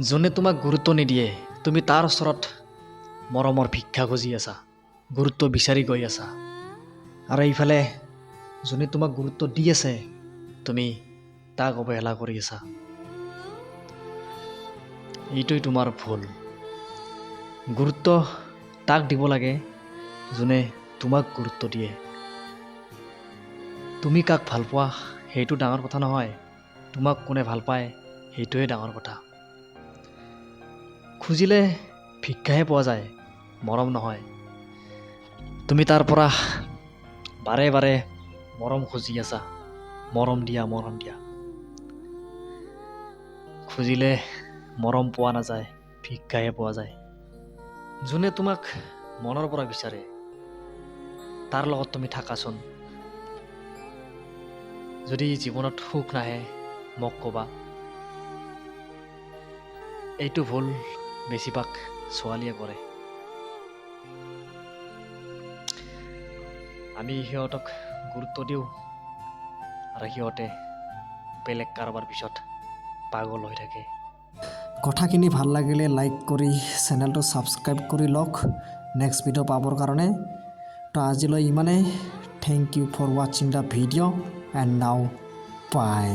যোনে তোমাক গুৰুত্ব নিদিয়ে, তুমি তাৰ ওচৰত মৰমৰ ভিক্ষা খুজি আছা, গুৰুত্ব বিচাৰি গৈ আছা। আৰু এইফালে যোনে তোমাক গুৰুত্ব দি আছে, তুমি তাক অৱহেলা কৰি আছা। এইটোৱে তোমাৰ ভুল। গুৰুত্ব তাক দিব লাগে যোনে তোমাক গুৰুত্ব দিয়ে। তুমি কাক ভালো পোৱা, সেইটো ডাঙৰ কথা নহয়। তোমাক কোনে ভালো পায় সেইটোৱে ডাঙৰ কথা। খুজিলে ভিক্ষাহে পোৱা যায়, মৰম নহয়। তুমি তাৰ পৰা বাৰে বাৰে মৰম খুজি আছা, মৰম দিয়া মৰম দিয়া। খুজিলে মৰম পোৱা নাযায়, ভিক্ষাহে পোৱা যায়। যোনে তোমাক মনৰ পৰা বিচাৰে, তাৰ লগত তুমি থাকাচোন। যদি জীৱনত সুখ নাহে, মোক ক'বা। এইটো ভুল বেছিভাগ ছোৱালীয়ে কৰে। আমি সিহঁতক গুৰুত্ব দিওঁ আৰু সিহঁতে বেলেগ কাৰোবাৰ পিছত পাগল হৈ থাকে। কথাখিনি ভালো লাগিলে লাইক কৰি চেনেলটো ছাবস্ক্ৰাইব কৰি লওক। নেক্সট ভিডিঅ' পাবৰ কাৰণে তো আজিলৈ ইমানেই। Thank you for ৱাচিং the video' and now bye